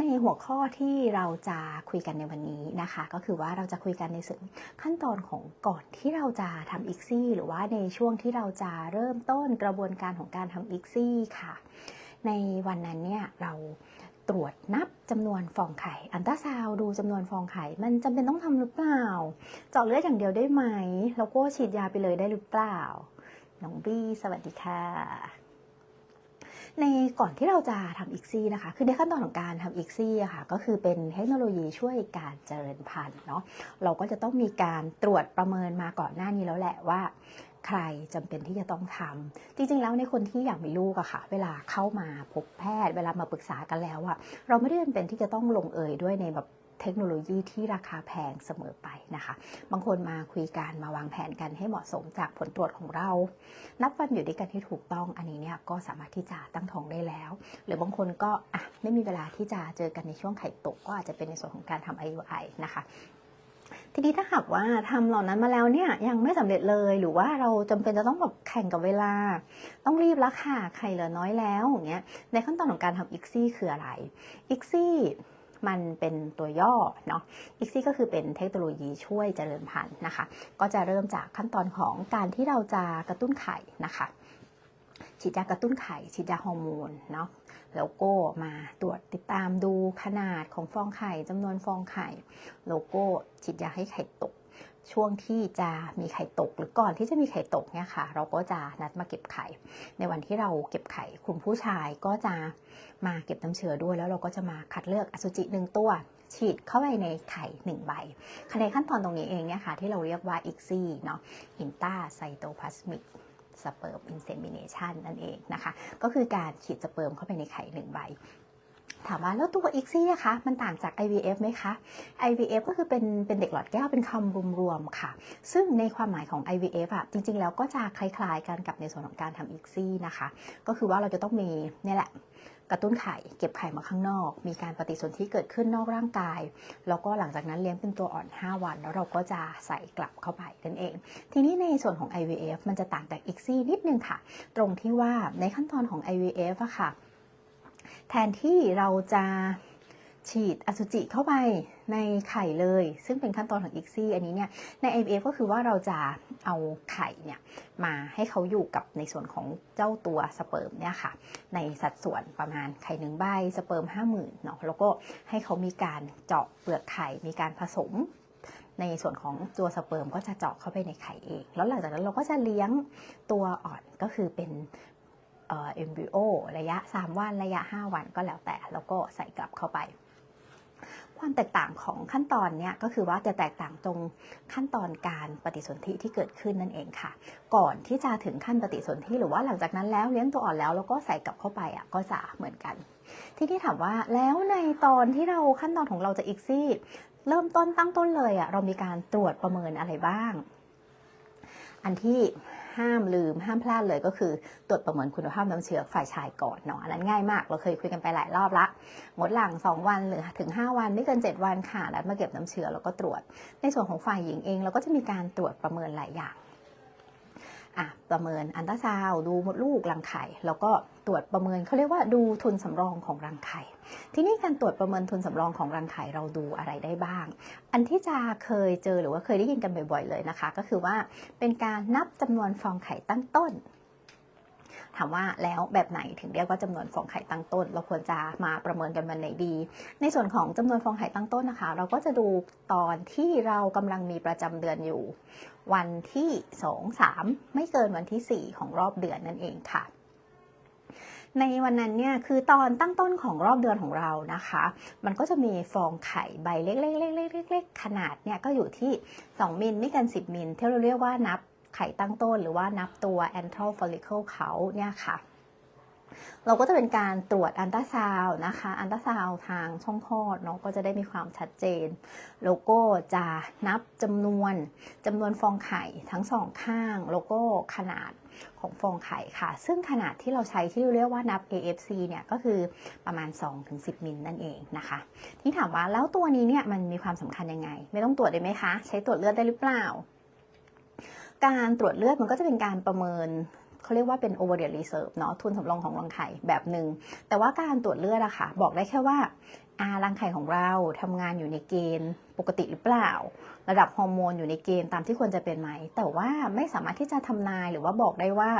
ในหัวข้อที่เราจะคุยกันในวันนี้นะคะ ก็คือว่าเราจะคุยกันในส่วนขั้นตอนของก่อนที่เราจะทำอีกซี่หรือว่าในช่วงที่เราจะเริ่มต้นกระบวนการของการทำอีกซี่ค่ะ ในวันนั้นเนี่ยเราตรวจนับจำนวนฟองไข่ อันตราซาวดูจำนวนฟองไข่ มันจำเป็นต้องทำหรือเปล่า เจาะเลือดอย่างเดียวได้ไหม แล้วก็ฉีดยาไปเลยได้หรือเปล่า น้องบี้ สวัสดีค่ะ ในก่อนที่เราจะทำอีกซี่นะคะ คือในขั้นตอนของการทำอีกซี่ค่ะ ก็คือเป็นเทคโนโลยีช่วยการเจริญพันธุ์เนาะ เราก็จะต้องมีการตรวจประเมินมาก่อนหน้านี้แล้วแหละว่าใครจำเป็นที่จะต้องทำจริง ๆ แล้วในคนที่อยากมีลูกอะค่ะ เวลาเข้ามาพบแพทย์ เวลามาปรึกษากันแล้วอะเราไม่ได้จำเป็นที่จะต้องลงเอยด้วยในแบบ เทคโนโลยีที่ราคาแพงเสมอไปนะคะ บางคนมาคุยกันมาวางแผนกันให้เหมาะสมจากผลตรวจของเรา นับวันอยู่ด้วยกันที่ถูกต้องอันนี้เนี่ยก็สามารถที่จะตั้งท้องได้แล้ว หรือบางคนก็อะไม่มีเวลาที่จะเจอกันในช่วงไข่ตกก็อาจจะเป็นในส่วนของการทำ IUI นะคะทีนี้ถ้าหากว่าทำเหล่านั้นมาแล้วเนี่ยยังไม่สำเร็จเลยหรือว่าเราจำเป็นจะต้องแบบแข่งกับเวลา ต้องรีบแล้วค่ะไข่เหลือน้อยแล้วอย่างเงี้ยในขั้นตอนของการทำอีกซี่คืออะไรอีกซี่ มันเป็นตัวย่อเนาะอีกซี่ก็คือเป็นเทคโนโลยีช่วยเจริญพันธุ์นะคะ ก็จะเริ่มจากขั้นตอนของการที่เราจะกระตุ้นไข่นะคะฉีดยากระตุ้นไข่ฉีดยาฮอร์โมนเนาะแล้วก็มาตรวจติดตามดูขนาดของฟองไข่จำนวนฟองไข่แล้วก็ฉีดยาให้ไข่ตก ช่วงที่จะมีไข่ตกหรือก่อนที่จะมีไข่ตกเนี่ยค่ะ เราก็จะนัดมาเก็บไข่ ในวันที่เราเก็บไข่คุณผู้ชายก็จะมาเก็บน้ำเชื้อด้วย แล้วเราก็จะมาคัดเลือกอสุจิหนึ่งตัว ฉีดเข้าไปในไข่หนึ่งใบในขั้นตอนตรงนี้เองเนี่ยค่ะ ที่เราเรียกว่าอิกซี่เนาะอินตาไซโตพลาสมิกสเปิร์มอินเซมิเนชันนั่นเองนะคะ ก็คือการฉีดสเปิร์มเข้าไปในไข่หนึ่งใบ ถามว่าแล้วตัวอิกซี่อะคะมันต่างจาก IVF ไหมคะ IVF ก็คือเป็นเป็นเด็กหลอดแก้วเป็นคำรวมๆค่ะ ซึ่งในความหมายของ IVF อะจริง ๆ แล้วก็จะคล้ายๆกันกับในส่วนของการทำอิกซี่นะคะ ก็คือว่าเราจะต้องมีนี่แหละกระตุ้นไข่เก็บไข่มาข้างนอก มีการปฏิสนธิเกิดขึ้นนอกร่างกาย แล้วก็หลังจากนั้นเลี้ยงเป็นตัวอ่อน 5 วัน แล้วเราก็จะใส่กลับเข้าไปนั่นเอง ทีนี้ในส่วนของ IVF มันจะต่างจากอิกซี่นิดนึงค่ะ ตรงที่ว่าในขั้นตอนของ IVF อะค่ะ แทนที่เราจะฉีดอสุจิเข้าไปในไข่เลย ซึ่งเป็นขั้นตอนของอีกซี่อันนี้เนี่ยใน IVF ก็คือว่าเราจะเอาไข่เนี่ยมาให้เขาอยู่กับในส่วนของเจ้าตัวสเปิร์มเนี่ยค่ะ ในสัดส่วนประมาณไข่หนึ่งใบสเปิร์มห้าหมื่นเนาะแล้วก็ให้เขามีการเจาะเปลือกไข่มีการผสม ในส่วนของตัวสเปิร์มก็จะเจาะเข้าไปในไข่เอง แล้วหลังจากนั้นเราก็จะเลี้ยงตัวอ่อนก็คือเป็น เอ็มบิโอระยะ 3 วันระยะ 5 วันก็แล้วแต่ แล้วก็ใส่กลับเข้าไป ความแตกต่างของขั้นตอนเนี้ยก็คือว่าจะแตกต่างตรงขั้นตอนการปฏิสนธิที่เกิดขึ้นนั่นเองค่ะ ก่อนที่จะถึงขั้นปฏิสนธิหรือว่าหลังจากนั้นแล้วเลี้ยงตัวอ่อนแล้วแล้วก็ใส่กลับเข้าไปอะก็จะเหมือนกัน ที่ที่ถามว่าแล้วในตอนที่เราขั้นตอนของเราจะอีกซี่เริ่มต้นตั้งต้นเลยอะเรามีการตรวจประเมินอะไรบ้าง อันที่ ห้ามลืมห้ามพลาดเลยก็คือตรวจประเมินคุณภาพน้ำเชื้อฝ่ายชายก่อนเนาะอันนั้นง่ายมาก เราเคยคุยกันไปหลายรอบละงดหลัง 2 วันหรือถึง 5 วันไม่เกิน 7 วันค่ะนัดมาเก็บน้ำเชื้อแล้วก็ตรวจ ในส่วนของฝ่ายหญิงเองเราก็จะมีการตรวจประเมินหลายอย่าง อะประเมินอันตราซาวดูมดลูกรังไข่ แล้วก็ตรวจประเมินเขาเรียกว่าดูทุนสำรองของรังไข่ ที่นี่การตรวจประเมินทุนสำรองของรังไข่เราดูอะไรได้บ้าง อันที่จะเคยเจอหรือว่าเคยได้ยินกันบ่อยๆเลยนะคะ ก็คือว่าเป็นการนับจำนวนฟองไข่ตั้งต้น ถามว่าแล้วแบบไหนถึงเรียกว่าจำนวนฟองไข่ตั้งต้น เราควรจะมาประเมินกันวันไหนดี ในส่วนของจำนวนฟองไข่ตั้งต้นนะคะ เราก็จะดูตอนที่เรากำลังมีประจำเดือนอยู่ วันที่ 2 3 ไม่เกินวันที่ 4 ของรอบเดือนนั่นเองค่ะในวันนั้นเนี่ยคือตอนตั้งต้นของรอบเดือนของเรานะคะ มันก็จะมีฟองไข่ใบเล็กๆๆๆๆขนาดเนี่ยก็อยู่ที่ 2 มิลไม่เกิน 10 มิลที่เราเรียกว่านับ ไข่ตั้งต้น หรือว่านับตัว antral follicle เขาเนี่ยค่ะเราก็จะเป็นการตรวจอันตราซาวนะคะอันตราซาวทางช่องคลอดเนาะก็จะได้มีความชัดเจนแล้วก็จะนับจำนวนจำนวนฟองไข่ทั้งสองข้างแล้วก็ขนาดของฟองไข่ค่ะ ซึ่งขนาดที่เราใช้ที่เรียกว่านับ AFC เนี่ยก็คือประมาณ 2-10 มิลนั่นเองนะคะ ที่ถามว่าแล้วตัวนี้เนี่ยมันมีความสำคัญยังไง ไม่ต้องตรวจได้ไหมคะ ใช้ตรวจเลือดได้หรือเปล่า การตรวจเลือดมันก็จะเป็นการประเมินเขาเรียกว่าเป็น over the reserve เนาะทุนสำรองของรังไข่แบบหนึ่งแต่ว่าการตรวจเลือดอะค่ะ บอกได้แค่ว่าอารังไข่ของเราทำงานอยู่ในเกณฑ์ปกติหรือเปล่า ระดับฮอร์โมนอยู่ในเกณฑ์ตามที่ควรจะเป็นไหม แต่ว่าไม่สามารถที่จะทำนายหรือว่าบอกได้ว่า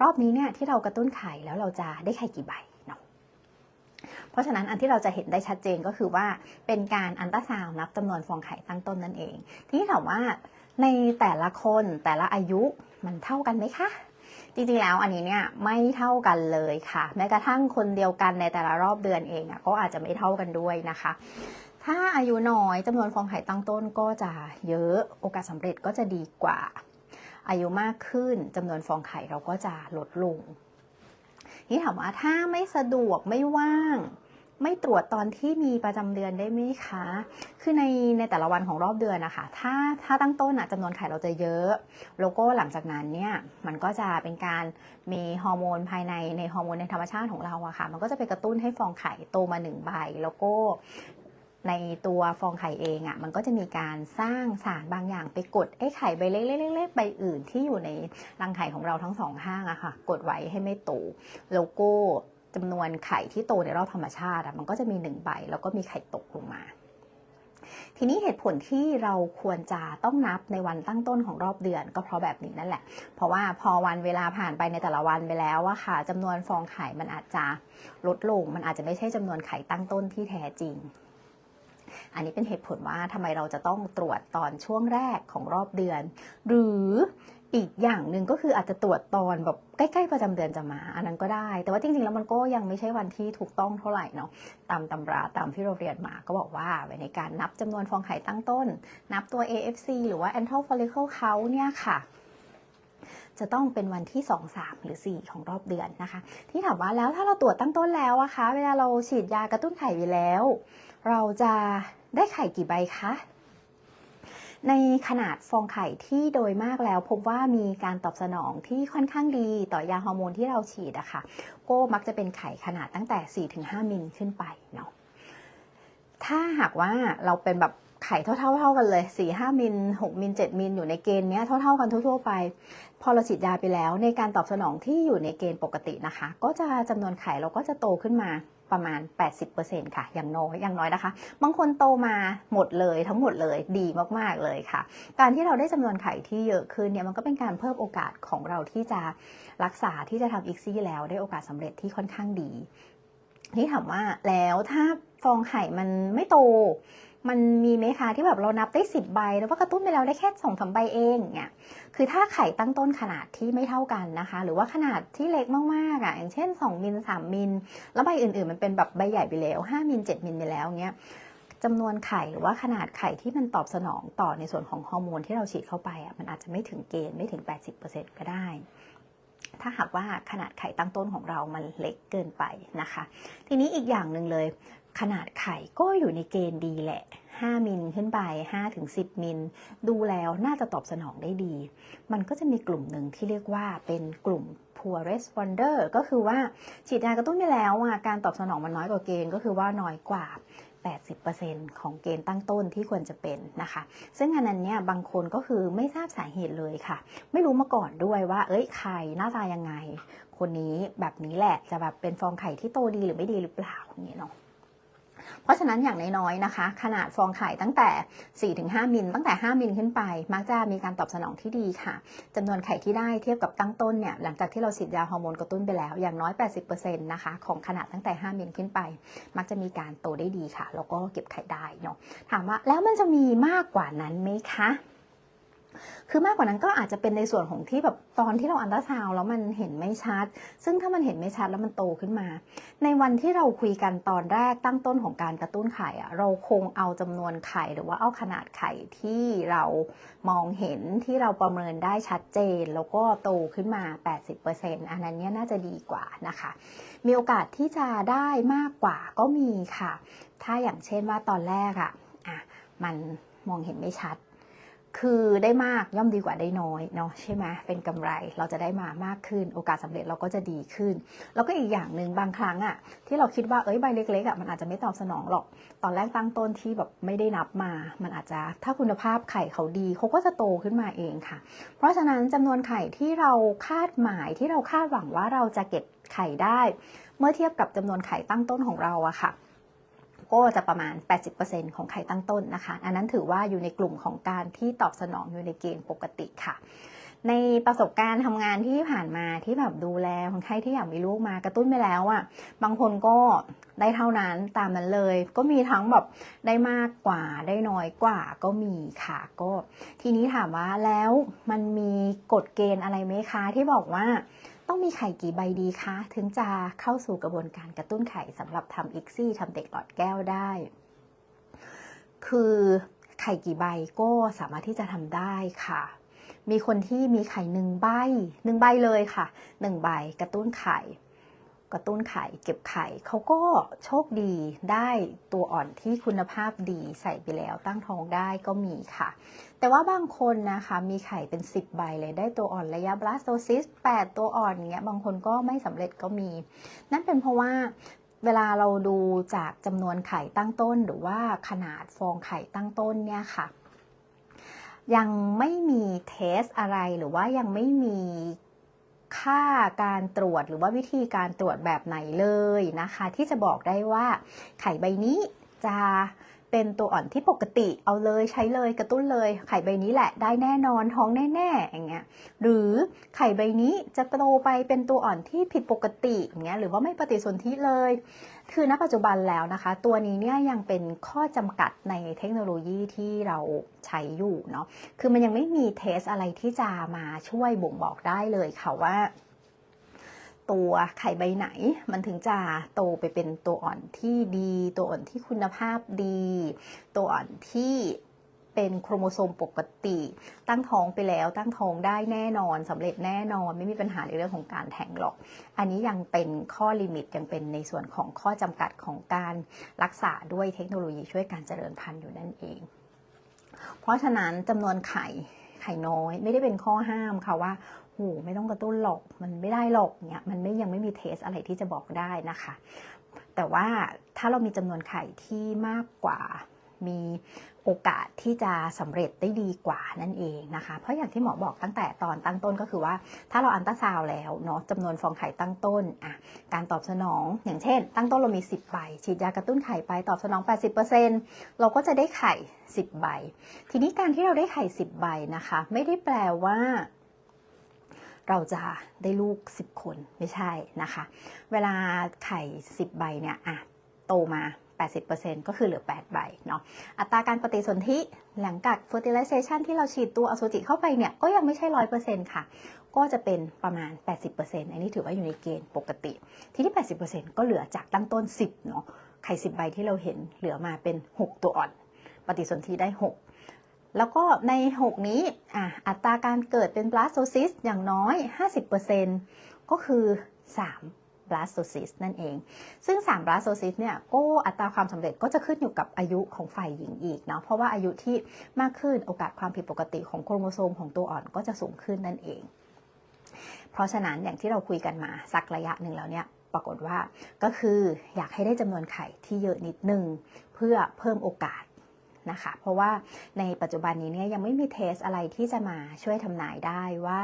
รอบนี้เนี่ยที่เรากระตุ้นไข่แล้วเราจะได้ไข่กี่ใบเนาะเพราะฉะนั้นอันที่เราจะเห็นได้ชัดเจนก็คือว่าเป็นการอันตราซาวนับจำนวนฟองไข่ตั้งต้นนั่นเอง ทีนี้ถามว่า ในแต่ละคนแต่ละอายุมันเท่ากันไหมคะ จริงๆแล้วอันนี้เนี่ยไม่เท่ากันเลยค่ะ แม้กระทั่งคนเดียวกันในแต่ละรอบเดือนเองก็อาจจะไม่เท่ากันด้วยนะคะ ถ้าอายุน้อยจำนวนฟองไข่ตั้งต้นก็จะเยอะโอกาสสำเร็จก็จะดีกว่า อายุมากขึ้นจำนวนฟองไข่เราก็จะลดลงนี่ถามว่าถ้าไม่สะดวกไม่ว่าง ไม่ตรวจตอนที่มีประจำเดือนได้ไหมคะ คือในในแต่ละวันของรอบเดือนนะคะ ถ้าถ้าตั้งต้นอะจำนวนไข่เราจะเยอะ แล้วก็หลังจากนั้นเนี่ย มันก็จะเป็นการมีฮอร์โมนภายในในฮอร์โมนในธรรมชาติของเราอะค่ะ มันก็จะไปกระตุ้นให้ฟองไข่โตมาหนึ่งใบ แล้วก็ในตัวฟองไข่เองอะมันก็จะมีการสร้างสารบางอย่างไปกดไอ้ไข่ใบเล็กๆๆๆใบอื่นที่อยู่ในรังไข่ของเราทั้งสองข้างอะค่ะ กดไว้ให้ไม่โต แล้วก็ จำนวนไข่ที่โตในรอบธรรมชาติมันก็จะมีหนึ่งใบ แล้วก็มีไข่ตกลงมา ทีนี้เหตุผลที่เราควรจะต้องนับในวันตั้งต้นของรอบเดือน ก็เพราะแบบนี้นั่นแหละ เพราะว่าพอวันเวลาผ่านไปในแต่ละวันไปแล้วอะค่ะจำนวนฟองไข่มันอาจจะลดลง มันอาจจะไม่ใช่จำนวนไข่ตั้งต้นที่แท้จริงอันนี้เป็นเหตุผลว่าทำไมเราจะต้องตรวจตอนช่วงแรกของรอบเดือน หรือ อีกอย่างหนึ่งก็คืออาจจะตรวจตอนแบบใกล้ๆประจำเดือนจะมา อันนั้นก็ได้ แต่ว่าจริงๆแล้วมันก็ยังไม่ใช่วันที่ถูกต้องเท่าไหร่เนาะตามตำราตามที่เราเรียนมาก็บอกว่าไว้ในการนับจำนวนฟองไข่ตั้งต้น นับตัว AFC หรือว่า antral follicle count เนี่ยค่ะจะต้องเป็นวันที่ 2 3 หรือ 4 ของรอบเดือนนะคะ ที่ถามว่าแล้วถ้าเราตรวจตั้งต้นแล้วอะคะ เวลาเราฉีดยากระตุ้นไข่ไปแล้ว เราจะได้ไข่กี่ใบคะ ในขนาดฟองไข่ที่โดยมากแล้ว พบว่ามีการตอบสนองที่ค่อนข้างดีต่อยาฮอร์โมนที่เราฉีดอะค่ะก็มักจะเป็นไข่ขนาดตั้งแต่ 4-5 มิลขึ้นไปเนาะถ้าหากว่าเราเป็นแบบไข่เท่าๆเท่ากันเลย4 5มิล6มิล7มิลอยู่ในเกณฑ์เนี้ยเท่า ๆ กันทั่ว ๆ ไป พอเราฉีดยาไปแล้ว ในการตอบสนองที่อยู่ในเกณฑ์ปกตินะคะ ก็จะจำนวนไข่เราก็จะโตขึ้นมา ประมาณ 80%ค่ะ อย่างน้อยอย่างน้อยนะคะ บางคนโตมาหมดเลยทั้งหมดเลยดีมากๆเลยค่ะ การที่เราได้จำนวนไข่ที่เยอะขึ้นเนี่ยมันก็เป็นการเพิ่มโอกาสของเราที่จะรักษาที่จะทำอีกซี่แล้วได้โอกาสสำเร็จที่ค่อนข้างดีนี่ถามว่าแล้วถ้าฟองไข่มันไม่โต มันมีไหมคะที่แบบเรานับได้สิบใบ แล้วว่ากระตุ้นไปแล้วได้แค่สองสามใบเองเนี่ยคือถ้าไข่ตั้งต้นขนาดที่ไม่เท่ากันนะคะ หรือว่าขนาดที่เล็กมากๆอะอย่างเช่น 2 มิล 3 มิล แล้วใบอื่นๆ มันเป็นแบบใบใหญ่ไปแล้ว 5 มิล 7 มิลไปแล้วเงี้ยจำนวนไข่หรือว่าขนาดไข่ที่มันตอบสนองต่อในส่วนของฮอร์โมนที่เราฉีดเข้าไปอะมันอาจจะไม่ถึงเกณฑ์ไม่ถึง 80%ก็ได้ ถ้าหากว่าขนาดไข่ตั้งต้นของเรามันเล็กเกินไปนะคะ ทีนี้อีกอย่างหนึ่งเลย ขนาดไข่ก็อยู่ในเกณฑ์ดีแหละ 5 มิลขึ้นไป5-10 มิล ดูแล้วน่าจะตอบสนองได้ดี มันก็จะมีกลุ่มหนึ่งที่เรียกว่าเป็นกลุ่ม poor responder ก็คือว่าฉีดยากระตุ้นไปแล้วอะการตอบสนองมันน้อยกว่าเกณฑ์ก็คือว่าน้อยกว่า 80%ของเกณฑ์ตั้งต้นที่ควรจะเป็นนะคะ ซึ่งอันนั้นเนี่ยบางคนก็คือไม่ทราบสาเหตุเลยค่ะ ไม่รู้มาก่อนด้วยว่า เอ้ยไข่หน้าตายังไง คนนี้แบบนี้แหละจะแบบเป็นฟองไข่ที่โตดีหรือไม่ดีหรือเปล่าอย่างเงี้ยเนาะ เพราะฉะนั้นอย่างน้อยๆนะคะ ขนาดฟองไข่ตั้งแต่ 4-5 มิลตั้งแต่ 5 มิลขึ้นไป มักจะมีการตอบสนองที่ดีค่ะจำนวนไข่ที่ได้เทียบกับตั้งต้นเนี่ยหลังจากที่เราฉีดยาฮอร์โมนกระตุ้นไปแล้วอย่างน้อย 80%นะคะของขนาดตั้งแต่ 5 มิลขึ้นไป มักจะมีการโตได้ดีค่ะแล้วก็เก็บไข่ได้เนาะถามว่าแล้วมันจะมีมากกว่านั้นไหมคะ คือมากกว่านั้นก็อาจจะเป็นในส่วนของที่แบบตอนที่เราอันตราซาวแล้วมันเห็นไม่ชัด ซึ่งถ้ามันเห็นไม่ชัดแล้วมันโตขึ้นมา ในวันที่เราคุยกันตอนแรกตั้งต้นของการกระตุ้นไข่อะเราคงเอาจำนวนไข่หรือว่าเอาขนาดไข่ที่เรามองเห็นที่เราประเมินได้ชัดเจน แล้วก็โตขึ้นมา 80%อันนั้นเนี่ยน่าจะดีกว่านะคะ มีโอกาสที่จะได้มากกว่าก็มีค่ะ ถ้าอย่างเช่นว่าตอนแรกอะอะมันมองเห็นไม่ชัด คือได้มากย่อมดีกว่าได้น้อยเนาะใช่ไหมเป็นกำไรเราจะได้มามากขึ้น โอกาสสำเร็จเราก็จะดีขึ้น แล้วก็อีกอย่างหนึ่งบางครั้งอะที่เราคิดว่าเอ้ยใบเล็กๆอะมันอาจจะไม่ตอบสนองหรอก ตอนแรกตั้งต้นที่แบบไม่ได้นับมา มันอาจจะถ้าคุณภาพไข่เขาดีเขาก็จะโตขึ้นมาเองค่ะ เพราะฉะนั้นจำนวนไข่ที่เราคาดหมายที่เราคาดหวังว่าเราจะเก็บไข่ได้ เมื่อเทียบกับจำนวนไข่ตั้งต้นของเราอะค่ะ ก็จะประมาณ 80%ของไข่ตั้งต้นนะคะ อันนั้นถือว่าอยู่ในกลุ่มของการที่ตอบสนองอยู่ในเกณฑ์ปกติค่ะ ในประสบการณ์ทำงานที่ผ่านมาที่แบบดูแลคนไข้ที่อยากมีลูกมากระตุ้นไปแล้วอะ่ะ บางคนก็ได้เท่านั้นตามนั้นเลย ก็มีทั้งแบบได้มากกว่าได้น้อยกว่าก็มีค่ะ ก็ทีนี้ถามว่าแล้วมันมีกฎเกณฑ์อะไรไหมคะที่บอกว่า ต้องมีไข่กี่ใบดีคะ ถึงจะเข้าสู่กระบวนการกระตุ้นไข่สำหรับทำอิกซี่ทำเด็กหลอดแก้วได้ คือไข่กี่ใบก็สามารถที่จะทำได้ค่ะ มีคนที่มีไข่หนึ่งใบหนึ่งใบเลยค่ะหนึ่งใบกระตุ้นไข่ กระตุ้นไข่เก็บไข่เขาก็โชคดีได้ตัวอ่อนที่คุณภาพดีใส่ไปแล้วตั้งท้องได้ก็มีค่ะ แต่ว่าบางคนนะคะมีไข่เป็น 10 ใบเลยได้ตัวอ่อนระยะบลาสโตซิส8ตัวอ่อนเงี้ยบางคนก็ไม่สำเร็จก็มี นั่นเป็นเพราะว่าเวลาเราดูจากจำนวนไข่ตั้งต้น หรือว่าขนาดฟองไข่ตั้งต้นเนี่ยค่ะ ยังไม่มีเทสอะไรหรือว่ายังไม่มี ค่าการตรวจหรือว่าวิธีการตรวจแบบไหนเลยนะคะ ที่จะบอกได้ว่าไข่ใบนี้จะ เป็นตัวอ่อนที่ปกติเอาเลยใช้เลยกระตุ้นเลย ไข่ใบนี้แหละได้แน่นอนท้องแน่ๆอย่างเงี้ยหรือไข่ใบนี้จะโตไปเป็นตัวอ่อนที่ผิดปกติอย่างเงี้ยหรือว่าไม่ปฏิสนธิเลย คือณปัจจุบันแล้วนะคะ ตัวนี้เนี่ยยังเป็นข้อจำกัดในเทคโนโลยีที่เราใช้อยู่เนาะคือมันยังไม่มีเทสอะไรที่จะมาช่วยบ่งบอกได้เลยค่ะว่า ตัวไข่ใบไหน มันถึงจะโตไปเป็นตัวอ่อนที่ดี ตัวอ่อนที่คุณภาพดี ตัวอ่อนที่เป็นโครโมโซมปกติ ตั้งท้องไปแล้วตั้งท้องได้แน่นอนสำเร็จแน่นอน ไม่มีปัญหาในเรื่องของการแท้งหรอก อันนี้ยังเป็นข้อลิมิตยังเป็นในส่วนของข้อจำกัดของการรักษาด้วยเทคโนโลยีช่วยการเจริญพันธุ์อยู่นั่นเอง เพราะฉะนั้นจำนวนไข่ไข่น้อยไม่ได้เป็นข้อห้ามค่ะว่า โหไม่ต้องกระตุ้นหรอกมันไม่ได้หรอกเนี่ยมันไม่ยังไม่มีเทสอะไรที่จะบอกได้นะคะ แต่ว่าถ้าเรามีจำนวนไข่ที่มากกว่ามีโอกาสที่จะสำเร็จได้ดีกว่านั่นเองนะคะ เพราะอย่างที่หมอบอกตั้งแต่ตอนตั้งต้นก็คือว่า ถ้าเราอันตราซาวแล้วเนาะจำนวนฟองไข่ตั้งต้นอะการตอบสนอง อย่างเช่น ตั้งต้นเรามี 10 ใบ ฉีดยากระตุ้นไข่ไปตอบสนอง 80%เราก็จะได้ไข่ 10 ใบ ทีนี้การที่เราได้ไข่ 10 ใบนะคะ ไม่ได้แปลว่า เราจะได้ลูก 10 คนไม่ใช่นะคะ เวลาไข่ 10 ใบเนี่ยอะโตมา 80%ก็คือเหลือ 8 ใบเนาะอัตราการปฏิสนธิหลังจาก fertilization ที่เราฉีดตัวอสุจิเข้าไปเนี่ย ก็ยังไม่ใช่ 100%ค่ะ ก็จะเป็นประมาณ 80%อันนี้ถือว่าอยู่ในเกณฑ์ปกติ ทีนี้80%ก็เหลือจากตั้งต้น 10 เนาะไข่ 10 ใบที่เราเห็นเหลือมาเป็น 6 ตัวอ่อน ปฏิสนธิได้ 6 แล้วก็ใน 6 นี้อะอัตราการเกิดเป็น blastocyst อย่างน้อย 50%ก็คือ 3 blastocyst นั่นเอง ซึ่ง 3 blastocyst เนี่ยก็อัตราความสำเร็จก็จะขึ้นอยู่กับอายุของฝ่ายหญิงอีกเนาะ เพราะว่าอายุที่มากขึ้นโอกาสความผิดปกติของโครโมโซมของตัวอ่อนก็จะสูงขึ้นนั่นเอง เพราะฉะนั้นอย่างที่เราคุยกันมาสักระยะหนึ่งแล้วเนี่ยปรากฏว่าก็คืออยากให้ได้จำนวนไข่ที่เยอะนิดนึง เพื่อเพิ่มโอกาส นะคะ เพราะว่าในปัจจุบันนี้เนี่ยยังไม่มีเทสอะไรที่จะมาช่วยทำนายได้ว่า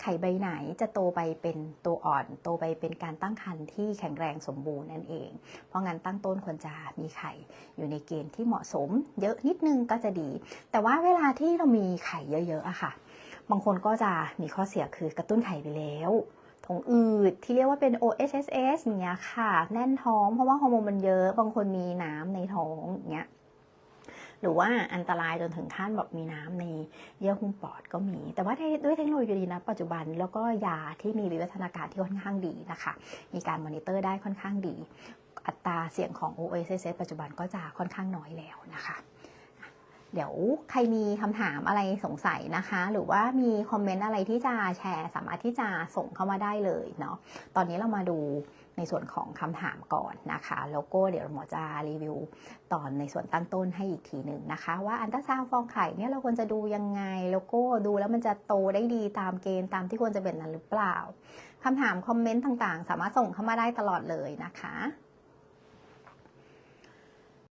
ไข่ใบไหนจะโตไปเป็นตัวอ่อน โตไปเป็นการตั้งครรภ์ที่แข็งแรงสมบูรณ์นั่นเอง เพราะงั้นตั้งต้นควรจะมีไข่อยู่ในเกณฑ์ที่เหมาะสม เยอะนิดนึงก็จะดี แต่ว่าเวลาที่เรามีไข่เยอะๆอะค่ะ บางคนก็จะมีข้อเสียคือกระตุ้นไข่ไปแล้วท้องอืดที่เรียกว่าเป็น OHSS อย่างเงี้ยค่ะ แน่นท้องเพราะว่าฮอร์โมนมันเยอะ บางคนมีน้ำในท้องอย่างเงี้ย หรือว่าอันตรายจนถึงขั้นแบบมีน้ำในเยื่อหุ้มปอดก็มี แต่ว่าด้วยเทคโนโลยีนะปัจจุบันแล้วก็ยาที่มีวิวัฒนาการที่ค่อนข้างดีนะคะ มีการมอนิเตอร์ได้ค่อนข้างดี อัตราเสี่ยงของ OSS ปัจจุบันก็จะค่อนข้างน้อยแล้วนะคะเดี๋ยวใครมีคำถามอะไรสงสัยนะคะ หรือว่ามีคอมเมนต์อะไรที่จะแชร์ สามารถที่จะส่งเข้ามาได้เลยเนาะตอนนี้เรามาดู ในส่วนของคำถามก่อนนะคะแล้วก็เดี๋ยวหมอจะรีวิวตอนในส่วนตั้งต้นให้อีกทีหนึ่งนะคะ ว่าอันตราซาวฟองไข่เนี่ยเราควรจะดูยังไง แล้วก็ดูแล้วมันจะโตได้ดีตามเกณฑ์ตามที่ควรจะเป็นนั้นหรือเปล่าคำถามคอมเมนต์ต่างๆ สามารถส่งเข้ามาได้ตลอดเลยนะคะ